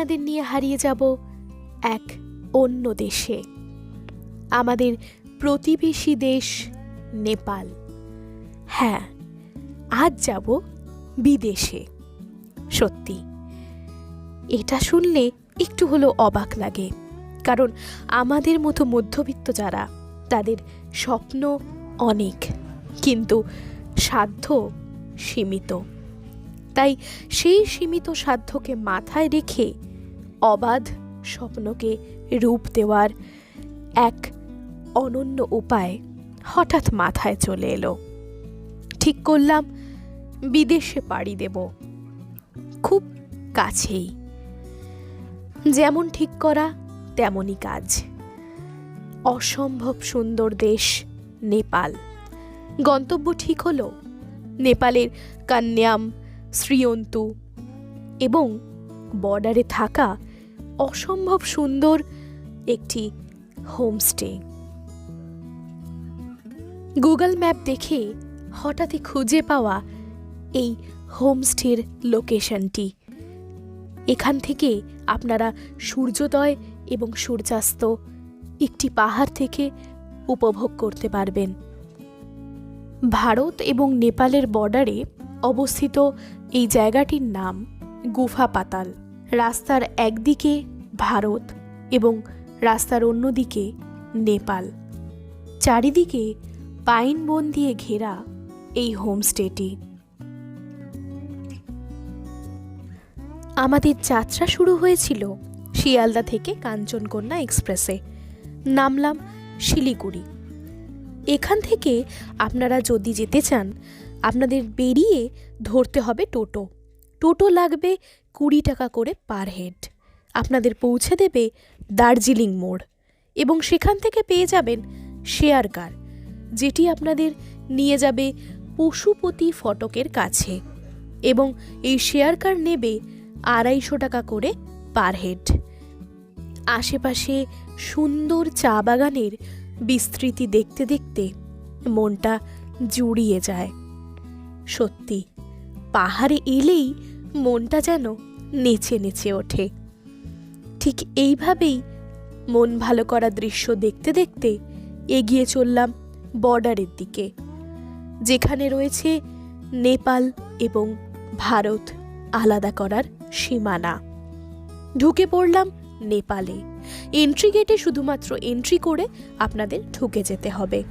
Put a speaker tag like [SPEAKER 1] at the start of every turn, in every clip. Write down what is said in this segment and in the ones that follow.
[SPEAKER 1] আপনাদের নিয়ে হারিয়ে যাব এক অন্য দেশে। আমাদের প্রতিবেশী দেশ নেপাল। হ্যাঁ আজ যাব বিদেশে। সত্যি, এটা শুনলে একটু হলেও অবাক লাগে, কারণ আমাদের মতো মধ্যবিত্ত যারা, তাদের স্বপ্ন অনেক, কিন্তু সাধ্য সীমিত। তাই সেই সীমিত সাধ্যকে মাথায় রেখে অবাধ স্বপ্নকে রূপ দেওয়ার এক অনন্য উপায় হঠাৎ মাথায় চলে এলো। ঠিক করলাম, বিদেশে পাড়ি দেব। খুব কাছেই। যেমন ঠিক করা, তেমনই কাজ। অসম্ভব সুন্দর দেশ, নেপাল। গন্তব্য ঠিক হলো, নেপালের কান্যাম, শ্রীয়ন্তু এবং বর্ডারে থাকা অসম্ভব সুন্দর একটি হোমস্টে। গুগল ম্যাপ দেখে হঠাৎই খুঁজে পাওয়া এই হোমস্টের লোকেশনটি। এখান থেকে আপনারা সূর্যোদয় এবং সূর্যাস্ত একটি পাহাড় থেকে উপভোগ করতে পারবেন। ভারত এবং নেপালের বর্ডারে অবস্থিত এই জায়গাটির নাম গুফা পাতাল। রাস্তার একদিকে ভারত এবং রাস্তার অন্যদিকে নেপাল। চারিদিকে পাইন বন দিয়ে ঘেরা এই হোমস্টেটি। আমাদের যাত্রা শুরু হয়েছিল শিয়ালদা থেকে কাঞ্চনকন্যা এক্সপ্রেসে। নামলাম শিলিগুড়ি। এখান থেকে আপনারা যদি যেতে চান, আপনাদের বেরিয়ে ধরতে হবে টোটো। টোটো লাগবে কুড়ি টাকা করে পার হেড। আপনাদের পৌঁছে দেবে দার্জিলিং মোড় এবং সেখান থেকে পেয়ে যাবেন শেয়ার কার, যেটি আপনাদের নিয়ে যাবে পশুপতি ফটকের কাছে এবং এই শেয়ার কার নেবে আড়াইশো টাকা করে পার হেড। আশেপাশে সুন্দর চা বাগানের বিস্তৃতি দেখতে দেখতে মনটা জুড়িয়ে যায়। সত্যি, পাহাড়ে এলেই মনটা যেন নেচে নেচে ওঠে। ঠিক এইভাবেই মন ভালো করা দৃশ্য দেখতে দেখতে এগিয়ে চললাম বর্ডারের দিকে, যেখানে রয়েছে নেপাল এবং ভারত আলাদা করার সীমানা। ঢুকে পড়লাম নেপালে। এন্ট্রি গেটে শুধুমাত্র এন্ট্রি করে আপনাদের ঢুকে যেতে হবে।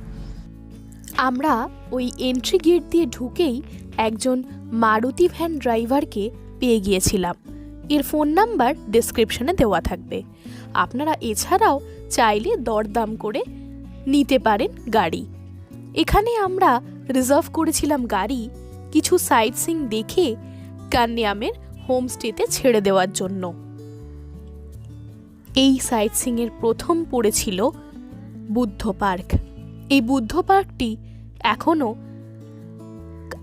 [SPEAKER 1] আমরা ওই এন্ট্রি গেট দিয়ে ঢুকেই একজন মারুতি ভ্যান ড্রাইভারকে পেয়ে গিয়েছিলাম। এর ফোন নাম্বার ডেসক্রিপশনে দেওয়া থাকবে। আপনারা এছাড়াও চাইলে দরদাম করে নিতে পারেন গাড়ি। এখানে আমরা রিজার্ভ করেছিলাম গাড়ি কিছু সাইট সিং দেখে কান্যামের হোমস্টেতে ছেড়ে দেওয়ার জন্য। এই সাইট সিংয়ের প্রথম পড়েছিল বুদ্ধ পার্ক। এই বুদ্ধ পার্কটি এখনও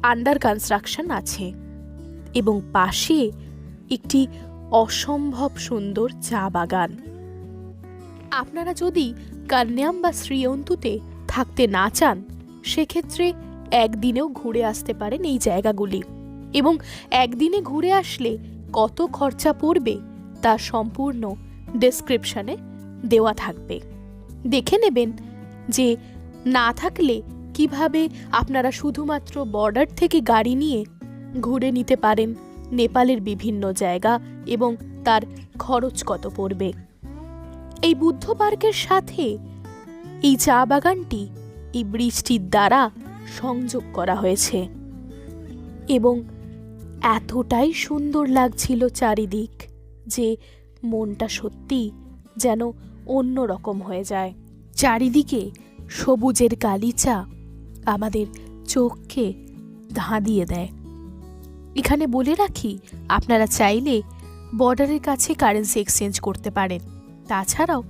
[SPEAKER 1] আন্ডার কনস্ট্রাকশন আছে। এবং পাশে একটি অসম্ভব সুন্দর চা বাগান। আপনারা যদি কান্যাম বা শ্রীয়ন্তুতে থাকতে না চান, সেক্ষেত্রে একদিনেও ঘুরে আসতে পারেন এই জায়গাগুলি এবং একদিনে ঘুরে আসলে কত খরচা পড়বে তা সম্পূর্ণ ডেসক্রিপশনে দেওয়া থাকবে। দেখে নেবেন যে না থাকলে কীভাবে আপনারা শুধুমাত্র বর্ডার থেকে গাড়ি নিয়ে ঘুরে নিতে পারেন। নেপালের বিভিন্ন জায়গা এবং তার খরচ কত পড়বে। এই বুদ্ধ পার্কের সাথে এই চা বাগানটি এই ব্রিজটির দ্বারা সংযোগ করা হয়েছে এবং এতটাই সুন্দর লাগছিল চারিদিক যে মনটা সত্যি যেন অন্য রকম হয়ে যায়। চারিদিকে সবুজের গালিচা আমাদের চোখকে ধাঁধিয়ে দেয়। এখানে বলে রাখি, আপনারা চাইলে বর্ডারের কাছে কারেন্সি এক্সচেঞ্জ করতে পারেন। তাছাড়াও,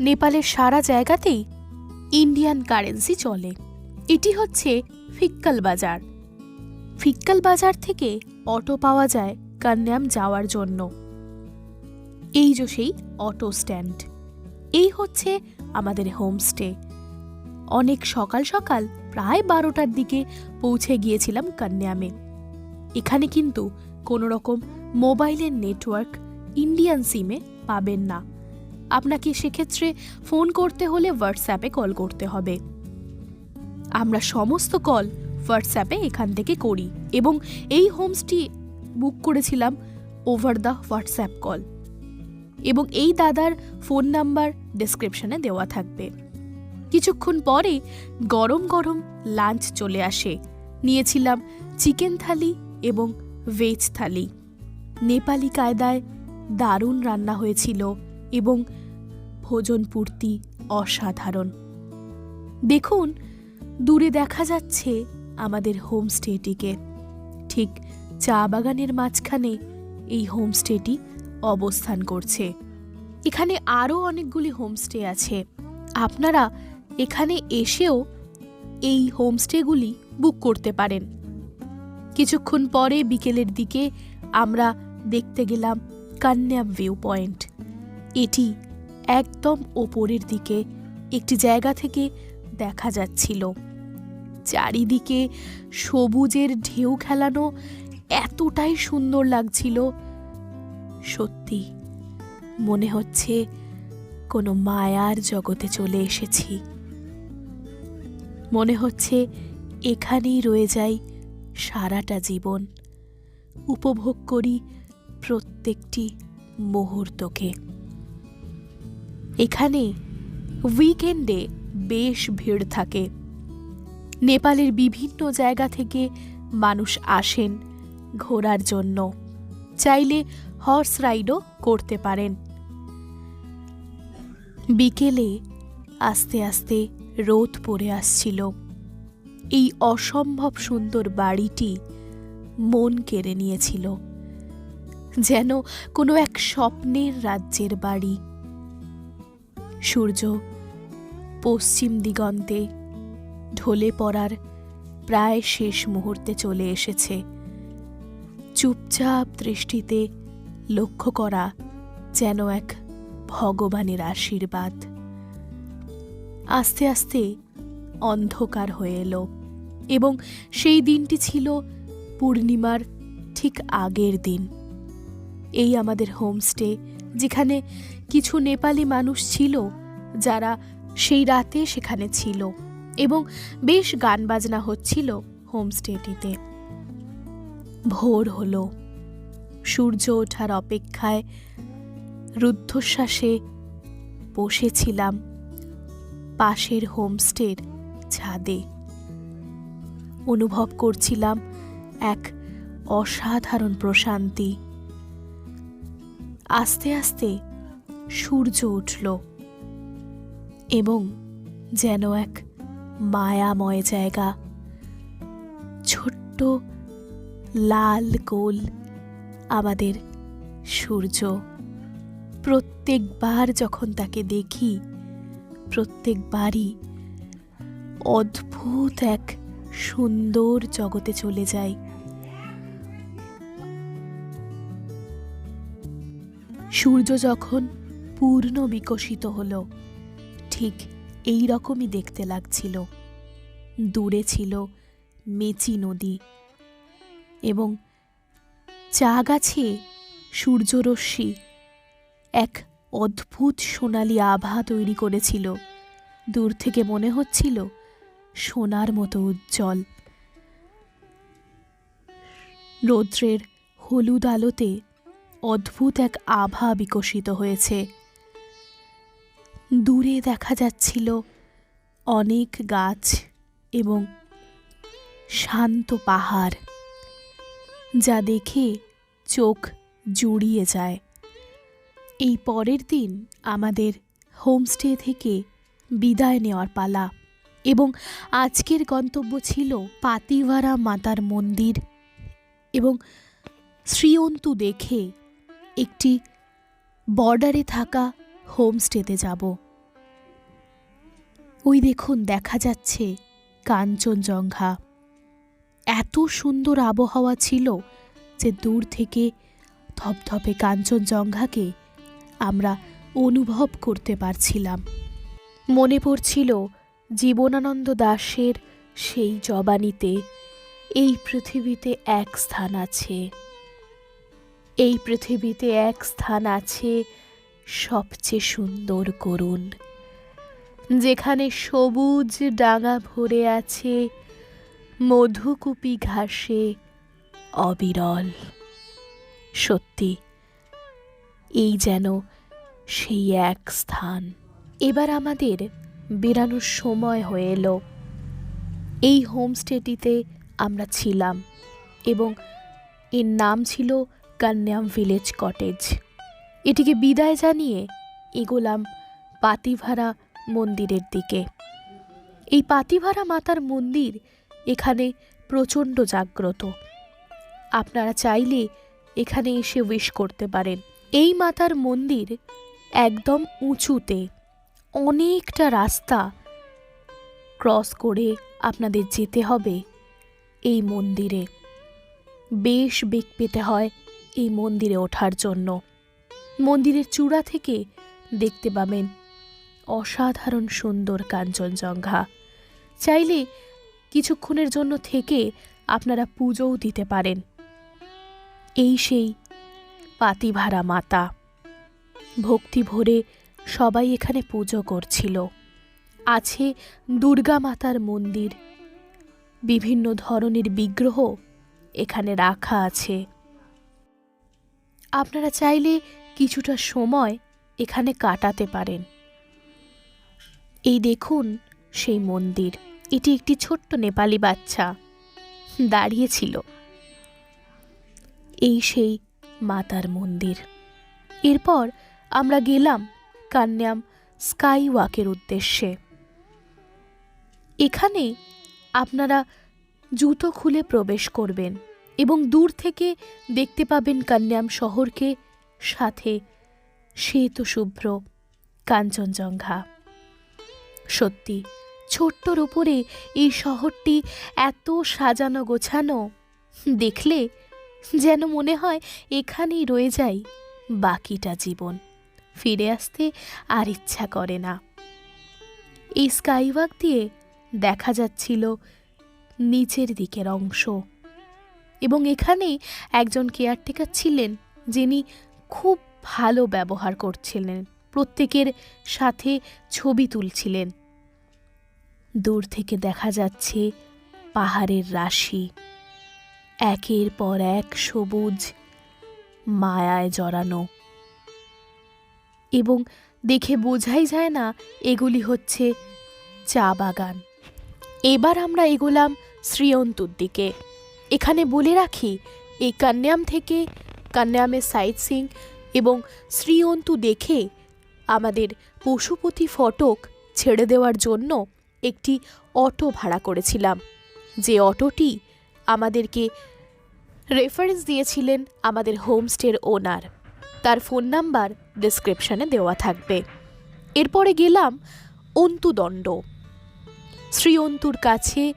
[SPEAKER 1] নেপালের সারা জায়গাতেই ইন্ডিয়ান কারেন্সি চলে। এটি হচ্ছে ফিক্কাল বাজার। ফিক্কাল বাজার থেকে অটো পাওয়া যায় কান্যাম যাওয়ার জন্য। এই যে সেই অটো স্ট্যান্ড। এই হচ্ছে আমাদের হোমস্টে। অনেক সকাল সকাল প্রায় বারোটার দিকে পৌঁছে গিয়েছিলাম কান্যামে। এখানে কিন্তু কোনো রকম মোবাইলের নেটওয়ার্ক ইন্ডিয়ান সিমে পাবেন না। আপনাকে সেক্ষেত্রে ফোন করতে হলে হোয়াটসঅ্যাপে কল করতে হবে। আমরা সমস্ত কল হোয়াটসঅ্যাপে এখান থেকে করি এবং এই হোমসটি বুক করেছিলাম ওভার দ্য হোয়াটসঅ্যাপ কল। এবং এই দাদার ফোন নাম্বার ডেসক্রিপশনে দেওয়া থাকবে। কিছুক্ষণ পরে গরম গরম লাঞ্চ চলে আসে। নিয়েছিলাম চিকেন থালি এবং ভেজ থালি। নেপালি কায়দায় দারুণ রান্না হয়েছিল এবং ভোজন পূর্তি অসাধারণ। দেখুন, দূরে দেখা যাচ্ছে আমাদের হোমস্টেটিকে। ঠিক চা বাগানের মাঝখানে এই হোমস্টেটি অবস্থান করছে। এখানে আরও অনেকগুলি হোমস্টে আছে। আপনারা এখানে এসেও এই হোমস্টেগুলি বুক করতে পারেন। কিছুক্ষণ পরে বিকেলের দিকে আমরা দেখতে গেলাম কান্যাম ভিউ পয়েন্ট এটি একদম ওপরের দিকে একটি জায়গা থেকে দেখা যাচ্ছিল। চারিদিকে সবুজের ঢেউ খেলানো এতটাই সুন্দর লাগছিল, সত্যি মনে হচ্ছে কোনো মায়ার জগতে চলে এসেছি। মনে হচ্ছে এখানেই রয়ে যাই সারাটা জীবন উপভোগ করি প্রত্যেকটি মুহূর্তকে। এখানে উইকেন্ডে বেশ ভিড় থাকে। নেপালের বিভিন্ন জায়গা থেকে মানুষ আসেন ঘোরার জন্য। চাইলে হর্স রাইডও করতে পারেন। বিকেলে আস্তে আস্তে রোদ পড়ে আসছিল। এই অসম্ভব সুন্দর বাড়িটি মন কেড়ে নিয়েছিল। যেন কোনো এক স্বপ্নের রাজ্যের বাড়ি। সূর্য পশ্চিম দিগন্তে ঢলে পড়ার প্রায় শেষ মুহূর্তে চলে এসেছে। চুপচাপ দৃষ্টিতে লক্ষ্য করা যেন এক ভগবানের আশীর্বাদ। আস্তে আস্তে অন্ধকার হয়ে এলো। এবং সেই দিনটি ছিল পূর্ণিমার ঠিক আগের দিন। এই আমাদের হোমস্টে, যেখানে কিছু নেপালি মানুষ ছিল, যারা সেই রাতে সেখানে ছিল এবং বেশ গান বাজনা হচ্ছিল হোমস্টেটিতে। ভোর হলো। সূর্য ওঠার অপেক্ষায় রুদ্ধশ্বাসে বসেছিলাম পাশের হোমস্টের ছাদে। অনুভব করছিলাম এক অসাধারণ প্রশান্তি। আস্তে আস্তে সূর্য উঠল এবং যেন এক মায়াময় জায়গা। ছোট্ট লাল গোল আমাদের সূর্য। প্রত্যেকবার যখন তাকে দেখি, প্রত্যেকবারই অদ্ভুত এক সুন্দর জগতে চলে যায়। সূর্য যখন পূর্ণ বিকশিত হলো, ঠিক এই রকমই দেখতে লাগছিল। দূরে ছিল মেচি নদী এবং চা গাছে সূর্যরশ্মি এক অদ্ভুত সোনালি আভা তৈরি করেছিল। দূর থেকে মনে হচ্ছিল সোনার মতো উজ্জ্বল। রৌদ্রের হলুদ আলোতে অদ্ভুত এক আভা বিকশিত হয়েছে। দূরে দেখা যাচ্ছিল অনেক গাছ এবং শান্ত পাহাড়, যা দেখে চোখ জুড়িয়ে যায়। এই পরের দিন আমাদের হোমস্টে থেকে বিদায় নেওয়ার পালা। এবং আজকের গন্তব্য ছিল পাতিওয়ারা মাতার মন্দির এবং শ্রীয়ন্তু দেখে একটি বর্ডারে থাকা হোমস্টেতে যাব। ওই দেখুন, দেখা যাচ্ছে কাঞ্চনজঙ্ঘা। এত সুন্দর আবহাওয়া ছিল যে দূর থেকে ধপধপে কাঞ্চনজঙ্ঘাকে আমরা অনুভব করতে পারছিলাম। মনে পড়ছিল জীবনানন্দ দাশের সেই জবানিতে এই পৃথিবীতে এক স্থান আছে। এই পৃথিবীতে এক স্থান আছে সবচেয়ে সুন্দর করুণ, যেখানে সবুজ ডাঙা ভরে আছে মধুকুপি ঘাসে অবিরল। সত্যি, এই যেন সেই এক স্থান। এবার আমাদের বেরানোর সময় হয়ে এলো। এই হোমস্টেটিতে আমরা ছিলাম এবং এর নাম ছিল কান্যাম ভিলেজ কটেজ। এটিকে বিদায় জানিয়ে এগোলাম পাতিভারা মন্দিরের দিকে। এই পাতিভারা মাতার মন্দির এখানে প্রচণ্ড জাগ্রত। আপনারা চাইলে এখানে এসে উইশ করতে পারেন। এই মাতার মন্দির একদম উঁচুতে। অনেকটা রাস্তা ক্রস করে আপনাদের যেতে হবে এই মন্দিরে। বেশ বেগ পেতে হয় এই মন্দিরে ওঠার জন্য। মন্দিরের চূড়া থেকে দেখতে পাবেন অসাধারণ সুন্দর কাঞ্চনজঙ্ঘা। চাইলে কিছুক্ষণের জন্য থেকে আপনারা পুজোও দিতে পারেন। এই সেই পাতিভারা মাতা। ভক্তি ভরে সবাই এখানে পুজো করছিল। আছে দুর্গা মাতার মন্দির। বিভিন্ন ধরনের বিগ্রহ এখানে রাখা আছে। আপনারা চাইলে কিছুটা সময় এখানে কাটাতে পারেন। এই দেখুন সেই মন্দির। এটি একটি ছোট্ট নেপালি বাচ্চা দাঁড়িয়েছিল। এই সেই মাতার মন্দির। এরপর আমরা গেলাম কান্যাম স্কাই ওয়াকের উদ্দেশ্যে। এখানে আপনারা জুতো খুলে প্রবেশ করবেন এবং দূর থেকে দেখতে পাবেন কান্যাম শহরকে, সাথে শ্বেত শুভ্র কাঞ্চনজঙ্ঘা। সত্যি, ছোট্টর উপরে এই শহরটি এত সাজানো গোছানো, দেখলে যেন মনে হয় এখানেই রয়ে যাই বাকিটা জীবন। ফিরে আসতে আর ইচ্ছা করে না। এই স্কাইওয়াক দিয়ে দেখা যাচ্ছিল নিচের দিকের অংশ এবং এখানে একজন কেয়ারটেকার ছিলেন যিনি খুব ভালো ব্যবহার করছিলেন, প্রত্যেকের সাথে ছবি তুলছিলেন। দূর থেকে দেখা যাচ্ছে পাহাড়ের রাশি। একের পর এক সবুজ, মায়ায় জড়ানো। এবং দেখে বোঝাই যায় না এগুলি হচ্ছে চা বাগান। এবার আমরা এগোলাম শ্রীয়ন্তুর দিকে। এখানে বলে রাখি এই কান্যাম থেকে কান্যামের সাইট সিং এবং শ্রীয়ন্তু দেখে আমাদের পশুপতি ফটক ছেড়ে দেওয়ার জন্য একটি অটো ভাড়া করেছিলাম। যে অটোটি আমাদেরকে রেফারেন্স দিয়েছিলেন আমাদের হোমস্টের ওনার তার ফোন নাম্বার ডিসক্রিপশানে দেওয়া থাকবে। এরপরে গেলাম অন্তুদণ্ড। শ্রী অন্তুর কাছে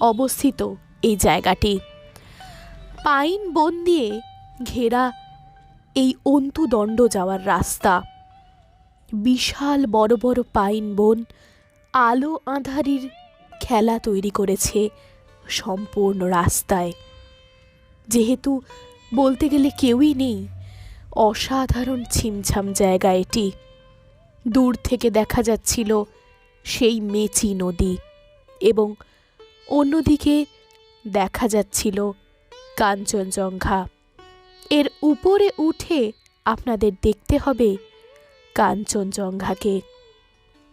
[SPEAKER 1] অবস্থিত এই জায়গাটি। পাইন বন দিয়ে ঘেরা এই অন্তুদণ্ড যাওয়ার রাস্তা। বিশাল বড় বড় পাইন বন আলো আঁধারির খেলা তৈরি করেছে সম্পূর্ণ রাস্তায়। যেহেতু বলতে গেলে কেউই নেই অসাধারণ ছিমছাম জায়গা এটি। দূর থেকে দেখা যাচ্ছিল সেই মেচি নদী এবং অন্যদিকে দেখা যাচ্ছিল কাঞ্চনজঙ্ঘা। এর উপরে উঠে আপনাদের দেখতে হবে কাঞ্চনজঙ্ঘাকে।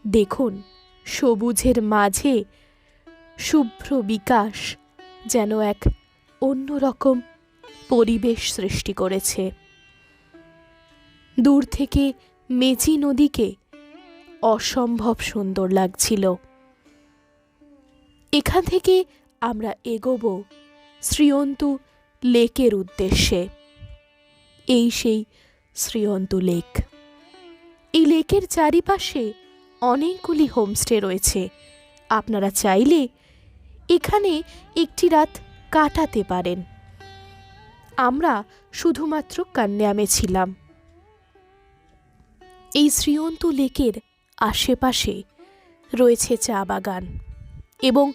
[SPEAKER 1] দেখুন, সবুজের মাঝে শুভ্র বিকাশ যেন এক অন্যরকম পরিবেশ সৃষ্টি করেছে। দূর থেকে মেচি নদীকে অসম্ভব সুন্দর লাগছিল। এখান থেকে আমরা এগোবো শ্রীয়ন্তু লেকের উদ্দেশ্যে। এই সেই শ্রীয়ন্তু লেক। এই লেকের চারিপাশে অনেকগুলি হোমস্টে রয়েছে। আপনারা চাইলে এখানে একটি রাত কাটাতে পারেন। আমরা শুধুমাত্র কান্যামে ছিলাম। এই শ্রীয়ন্তু লেকের আশেপাশে রয়েছে চা বাগান এবং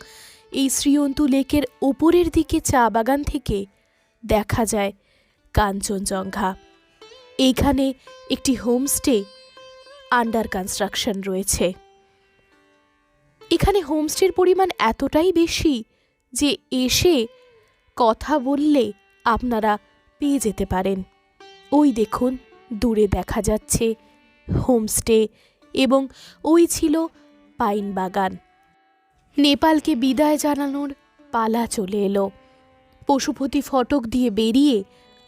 [SPEAKER 1] এই শ্রীয়ন্তু লেকের ওপরের দিকে চা বাগান থেকে দেখা যায় কাঞ্চনজঙ্ঘা। এইখানে একটি হোমস্টে আন্ডার কনস্ট্রাকশন রয়েছে। এখানে হোমস্টের পরিমাণ এতটাই বেশি যে এসে কথা বললে আপনারা পেয়ে যেতে পারেন। ওই দেখুন, দূরে দেখা যাচ্ছে হোমস্টে এবং ওই ছিল পাইন বাগান নেপালকে বিদায় জানানোর পালা চলে এলো। পশুপতি ফটক দিয়ে বেরিয়ে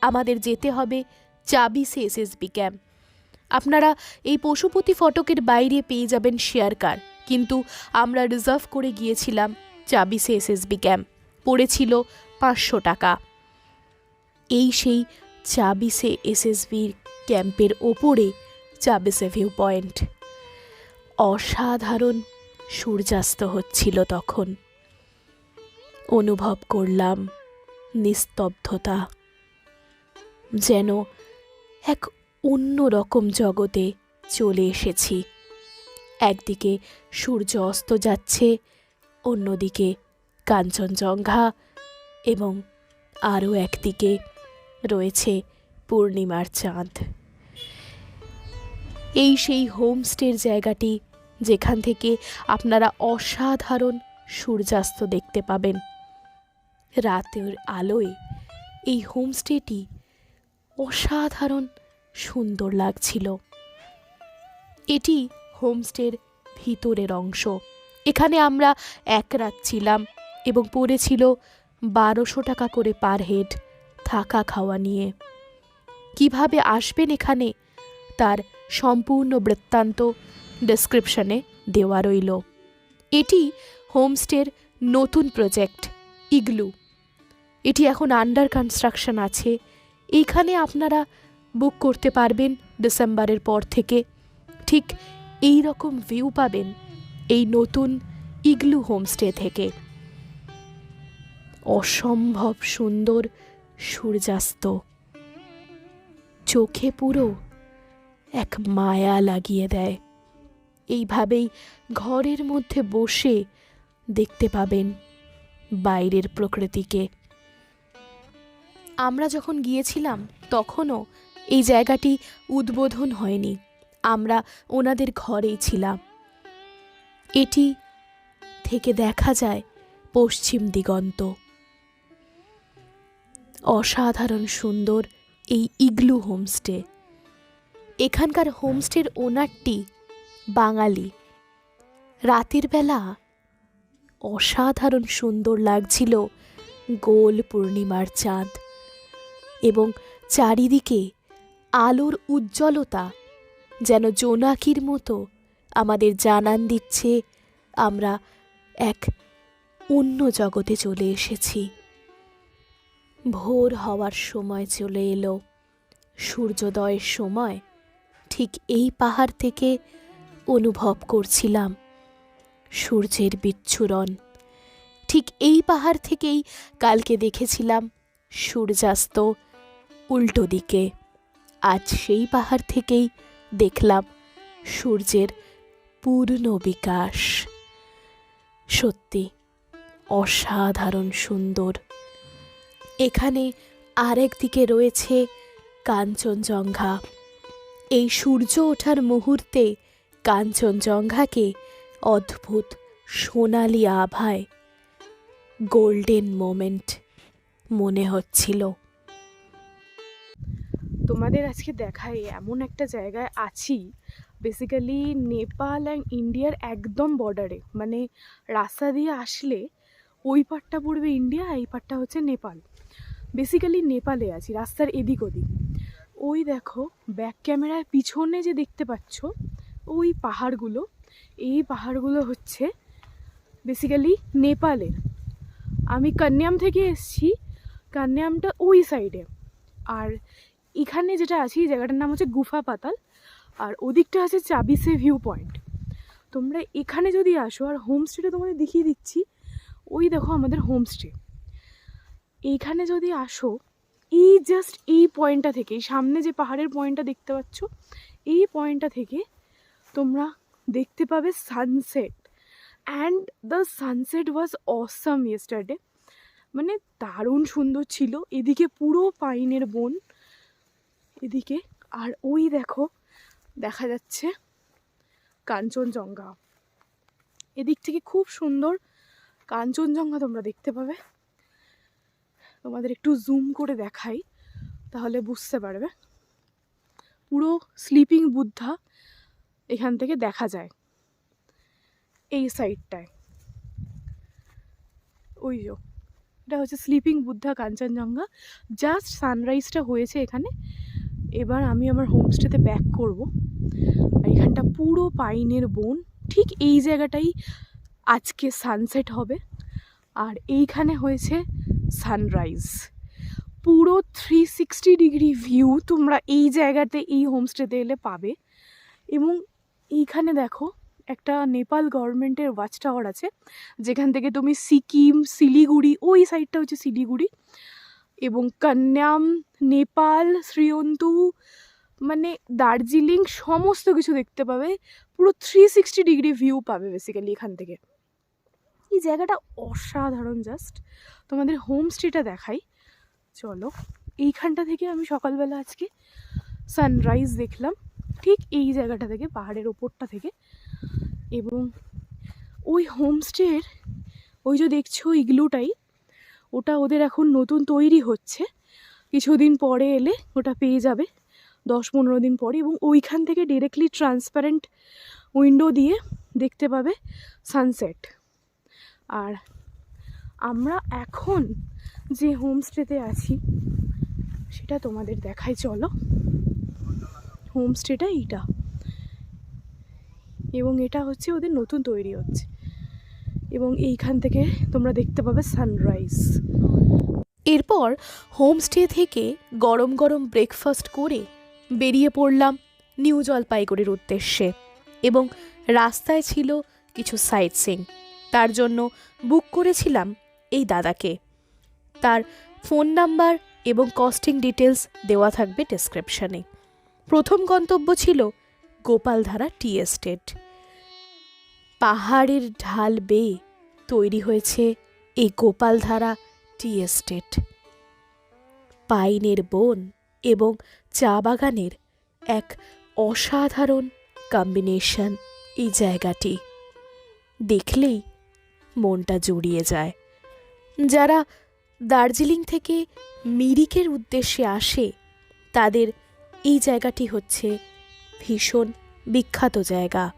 [SPEAKER 1] আমাদের যেতে হবে চাবিসে এসএসবি ক্যাম্প। আপনারা এই পশুপতি ফটকের বাইরে পেয়ে যাবেন শেয়ার কার, কিন্তু আমরা রিজার্ভ করে গিয়েছিলাম চাবিসে এসএসবি ক্যাম্প। পড়েছিল পাঁচশো টাকা। এই সেই চাবিসে এসএসবির ক্যাম্পের ওপরে চাবিসে ভিউ পয়েন্ট অসাধারণ সূর্যাস্ত হচ্ছিল তখন। অনুভব করলাম নিস্তব্ধতা, যেন এক অন্য রকম জগতে চলে এসেছি। একদিকে সূর্য অস্ত যাচ্ছে, অন্যদিকে কাঞ্চনজঙ্ঘা এবং আরও একদিকে রয়েছে পূর্ণিমার চাঁদ। এই সেই হোমস্টের জায়গাটি, যেখান থেকে আপনারা অসাধারণ সূর্যাস্ত দেখতে পাবেন। রাতের আলোয় এই হোমস্টেটি অসাধারণ সুন্দর লাগছিল। এটি হোমস্টের ভিতরের অংশ। এখানে আমরা এক রাত ছিলাম এবং পড়েছিল বারোশো টাকা করে পার হেড থাকা খাওয়া নিয়ে। কীভাবে আসবেন এখানে? তার সম্পূর্ণ বৃত্তান্ত ডেসক্রিপশনে দেওয়া রইল। এটি হোমস্টের নতুন প্রজেক্ট ইগলু। এটি এখন আন্ডার কনস্ট্রাকশন আছে। এইখানে আপনারা বুক করতে পারবেন ডিসেম্বরের পর থেকে। ঠিক এই রকম ভিউ পাবেন এই নতুন ইগলু হোমস্টে থেকে। অসম্ভব সুন্দর সূর্যাস্ত। চোখে পুরো এক মায়া লাগিয়ে দেয়। এইভাবেই ঘরের মধ্যে বসে দেখতে পাবেন বাইরের প্রকৃতিকে। আমরা যখন গিয়েছিলাম, তখনও এই জায়গাটি উদ্বোধন হয়নি। আমরা ওনাদের ঘরেই ছিলাম। এটি থেকে দেখা যায় পশ্চিম দিগন্ত। অসাধারণ সুন্দর এই ইগলু হোমস্টে। এখানকার হোমস্টের ওনারটি বাঙালি। রাতের বেলা অসাধারণ সুন্দর লাগছিল গোল পূর্ণিমার চাঁদ এবং চারিদিকে আলোর উজ্জ্বলতা যেন জোনাকির মতো আমাদের জানান দিচ্ছে আমরা এক অন্য জগতে চলে এসেছি। ভোর হওয়ার সময় চলে এলো। সূর্যোদয়ের সময় ঠিক এই পাহাড় থেকে অনুভব করছিলাম। সূর্যের বিচ্ছুরণ। ঠিক এই পাহাড় থেকেই কালকে দেখেছিলাম সূর্যাস্ত উল্টো দিকে। আজ সেই পাহাড় থেকেই দেখলাম সূর্যের পূর্ণ বিকাশ। সত্যি, অসাধারণ সুন্দর। এখানে আরেক দিকে রয়েছে কাঞ্চনজঙ্ঘা। এই সূর্য ওঠার মুহূর্তে কাঞ্চনজঙ্ঘাকে অদ্ভুত সোনালি আভায় গোল্ডেন মোমেন্ট মনে হচ্ছিল।
[SPEAKER 2] তোমাদের আজকে দেখাই এমন একটা জায়গায় আছি। বেসিক্যালি নেপাল অ্যান্ড ইন্ডিয়ার একদম বর্ডারে মানে রাস্তা দিয়ে আসলে ওই পারটা পড়বে ইন্ডিয়া, এই পারটা হচ্ছে নেপাল। বেসিক্যালি নেপালে আছি, রাস্তার এদিক ওদিক। ওই দেখো ব্যাক ক্যামেরার পিছনে যে দেখতে পাচ্ছ, ওই পাহাড়গুলো, এই পাহাড়গুলো হচ্ছে বেসিক্যালি নেপালের। আমি কন্যাম থেকে এসছি, কন্যামটা ওই সাইডে আর এখানে যেটা আছে, এই জায়গাটার নাম হচ্ছে গুফা পাতাল, আর ওদিকটা আছে চাবিসে ভিউ পয়েন্ট তোমরা এখানে যদি আসো, আর হোমস্টেটা তোমাদের দেখিয়ে দিচ্ছি, ওই দেখো আমাদের হোমস্টে এইখানে যদি আসো এই জাস্ট এই পয়েন্টটা থেকে সামনে যে পাহাড়ের পয়েন্টটা দেখতে পাচ্ছ, এই পয়েন্টটা থেকে তোমরা দেখতে পাবে sunset and the sunset was awesome yesterday মানে দারুণ সুন্দর ছিল। এদিকে পুরো পাইনের বন। এদিকে আর ওই দেখো, দেখা যাচ্ছে কাঞ্চনজঙ্ঘা। এদিক থেকে খুব সুন্দর কাঞ্চনজঙ্ঘা তোমরা দেখতে পাবে। তোমাদের একটু জুম করে দেখাই, তাহলে বুঝতে পারবে। পুরো স্লিপিং বুদ্ধা এখান থেকে দেখা যায়, এই সাইডটায় ওই যো, এটা হচ্ছে স্লিপিং বুদ্ধা কাঞ্চনজঙ্ঘা জাস্ট সানরাইজটা হয়েছে এখানে, এবার আমি আমার হোমস্টেতে ব্যাক করব। আর এখানটা পুরো পাইনের বন ঠিক এই জায়গাটাই আজকে সানসেট হবে। আর এইখানে হয়েছে সানরাইজ পুরো থ্রি সিক্সটি ডিগ্রি ভিউ তোমরা এই জায়গাতে, এই হোমস্টেতে এলে পাবে। এবং এইখানে দেখো, একটা নেপাল গভর্নমেন্টের ওয়াচ টাওয়ার আছে, যেখান থেকে তুমি সিকিম, শিলিগুড়ি, ওই সাইডটা হচ্ছে শিলিগুড়ি। এবং কন্যাম নেপাল, শ্রীয়ন্তু মানে দার্জিলিং, সমস্ত কিছু দেখতে পাবে। পুরো থ্রি সিক্সটি ডিগ্রি ভিউ পাবে বেসিক্যালি এখান থেকে। এই জায়গাটা অসাধারণ জাস্ট তোমাদের হোমস্টেটা দেখাই। চলো, এইখানটা থেকে আমি সকালবেলা আজকে সানরাইজ দেখলাম। ঠিক এই জায়গাটা থেকে, পাহাড়ের ওপরটা থেকে। এবং ওই হোমস্টের ওই যে দেখছ ইগলুটাই, ওটা ওদের এখন নতুন তৈরি হচ্ছে। কিছুদিন পরে এলে ওটা পেয়ে যাবে, দশ পনেরো দিন পরে। এবং ওইখান থেকে ডিরেক্টলি ট্রান্সপারেন্ট উইন্ডো দিয়ে দেখতে পাবে সানসেট আর আমরা এখন যে হোমস্টেতে আছি, সেটা তোমাদের দেখাই, চলো। হোমস্টেটা এইটা। এবং এটা হচ্ছে ওদের নতুন তৈরি হচ্ছে। এবং এইখান থেকে তোমরা দেখতে পাবে সানরাইজ।
[SPEAKER 1] এরপর হোমস্টে থেকে গরম গরম ব্রেকফাস্ট করে বেরিয়ে পড়লাম নিউ জলপাইগুড়ির উদ্দেশ্যে। এবং রাস্তায় ছিল কিছু সাইট সিং তার জন্য বুক করেছিলাম এই দাদাকে। তার ফোন নাম্বার এবং কস্টিং ডিটেলস দেওয়া থাকবে ডেসক্রিপশনে। প্রথম গন্তব্য ছিল গোপালধারা টি এস্টেট। পাহাড়ের ঢাল বেয়ে তৈরি হয়েছে এই গোপালধারা টি এস্টেট। পাইনের বন এবং চা বাগানের এক অসাধারণ কম্বিনেশন এই জায়গাটি। দেখলেই মনটা জুড়িয়ে যায়। যারা দার্জিলিং থেকে মিরিকের উদ্দেশ্যে আসে, তাদের এই জায়গাটি হচ্ছে ভীষণ বিখ্যাত জায়গা।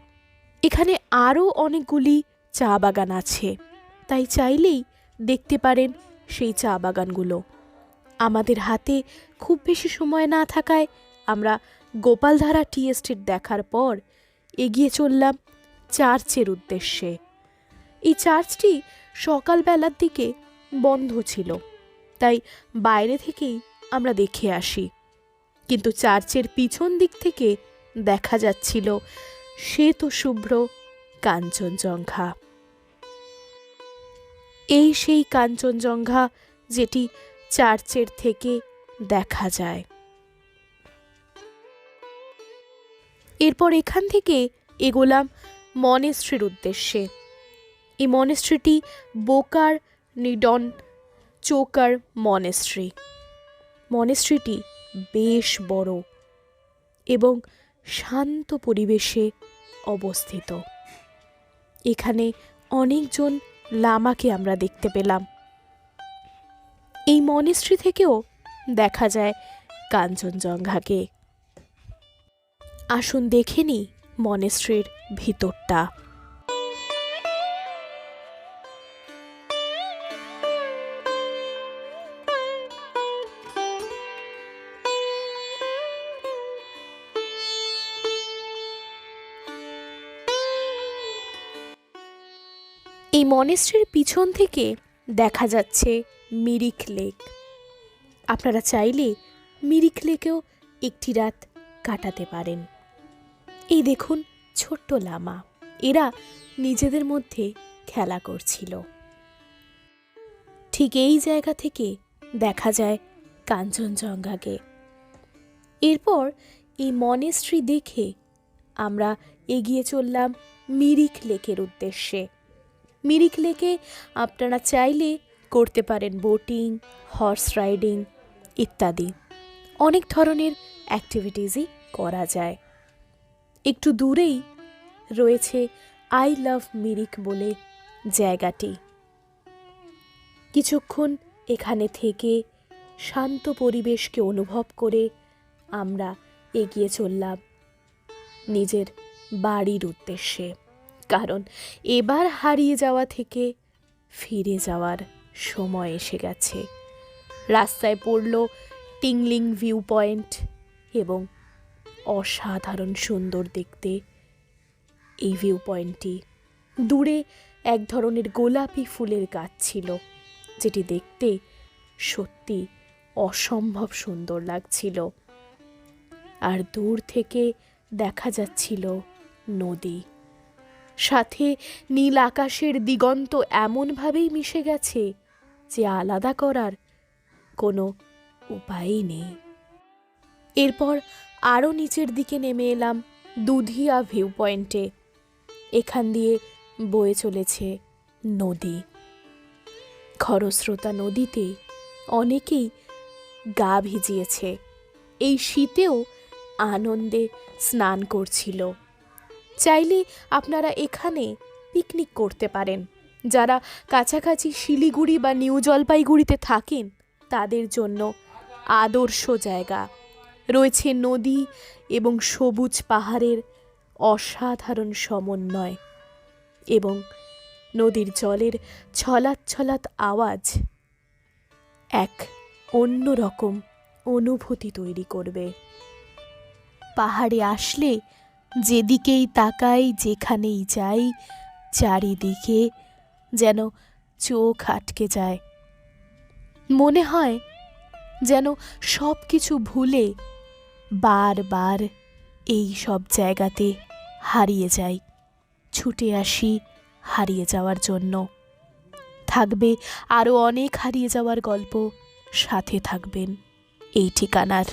[SPEAKER 1] এখানে আরও অনেকগুলি চা বাগান আছে। তাই চাইলেই দেখতে পারেন সেই চা বাগানগুলো। আমাদের হাতে খুব বেশি সময় না থাকায় আমরা গোপালধারা টি এস্টেট দেখার পর এগিয়ে চললাম চার্চের উদ্দেশ্যে। এই চার্চটি সকালবেলার দিকে বন্ধ ছিল। তাই বাইরে থেকেই আমরা দেখে আসি। কিন্তু চার্চের পিছন দিক থেকে দেখা যাচ্ছিল শ্বেত শুভ্র কাঞ্চনজঙ্ঘা। এই সেই কাঞ্চনজঙ্ঘা যেটি চার্চের থেকে দেখা যায়। এরপর এখান থেকে এগোলাম মনেস্ট্রির উদ্দেশ্যে। এই মনেস্ট্রিটি বোকার নিডন চোকার মনেস্ট্রি মনেস্ট্রিটি বেশ বড় এবং শান্ত পরিবেশে অবস্থিত। এখানে অনেকজন লামাকে আমরা দেখতে পেলাম। এই মনেস্ট্রি থেকেও দেখা যায় কাঞ্চনজঙ্ঘাকে। আসুন দেখে নি মনেস্ট্রির ভিতরটা। মনেস্ট্রির পিছন থেকে দেখা যাচ্ছে মিরিক লেক। আপনারা চাইলে মিরিক লেকেও একটি রাত কাটাতে পারেন। এই দেখুন ছোট্ট লামা। এরা নিজেদের মধ্যে খেলা করছিল। ঠিক এই জায়গা থেকে দেখা যায় কাঞ্চনজঙ্ঘাকে। এরপর এই মনেস্ট্রি দেখে আমরা এগিয়ে চললাম মিরিক লেকের উদ্দেশ্যে। মিরিক লেকে আপনারা চাইলে করতে পারেন বোটিং হর্স রাইডিং ইত্যাদি। অনেক ধরনের অ্যাক্টিভিটিসই করা যায়। একটু দূরেই রয়েছে আই লাভ মিরিক বলে জায়গাটি। কিছুক্ষণ এখানে থেকে শান্ত পরিবেশকে অনুভব করে আমরা এগিয়ে চললাম নিজের বাড়ির উদ্দেশ্যে। কারণ এবার হারিয়ে যাওয়া থেকে ফিরে যাওয়ার সময় এসে গেছে। রাস্তায় পড়ল টিংলিং ভিউ পয়েন্ট এবং অসাধারণ সুন্দর দেখতে এই ভিউ পয়েন্টটি দূরে এক ধরনের গোলাপি ফুলের গাছ ছিল, যেটি দেখতে সত্যি অসম্ভব সুন্দর লাগছিল। আর দূর থেকে দেখা যাচ্ছিল নদী। সাথে নীল আকাশের দিগন্ত এমনভাবেই মিশে গেছে যে আলাদা করার কোনো উপায়ই নেই। এরপর আরও নিচের দিকে নেমে এলাম দুধিয়া ভিউ পয়েন্টে এখান দিয়ে বয়ে চলেছে নদী। খরস্রোতা নদীতে অনেকেই গা ভিজিয়েছে। এই শীতেও আনন্দে স্নান করছিল। চাইলে আপনারা এখানে পিকনিক করতে পারেন। যারা কাছাকাছি শিলিগুড়ি বা নিউ জলপাইগুড়িতে থাকেন, তাদের জন্য আদর্শ জায়গা। রয়েছে নদী এবং সবুজ পাহাড়ের অসাধারণ সমন্বয় এবং নদীর জলের ছলাৎ আওয়াজ এক অন্য রকম অনুভূতি তৈরি করবে। পাহাড়ে আসলে যেদিকেই তাকাই, যেখানেই যাই, চারিদিকে যেন চোখ আটকে যায়। মনে হয় যেন সব কিছু ভুলে বারবার এই সব জায়গাতে হারিয়ে যাই, ছুটে আসি হারিয়ে যাওয়ার জন্য। থাকবে আরও অনেক হারিয়ে যাওয়ার গল্প সাথে থাকবেন। এই ঠিকানার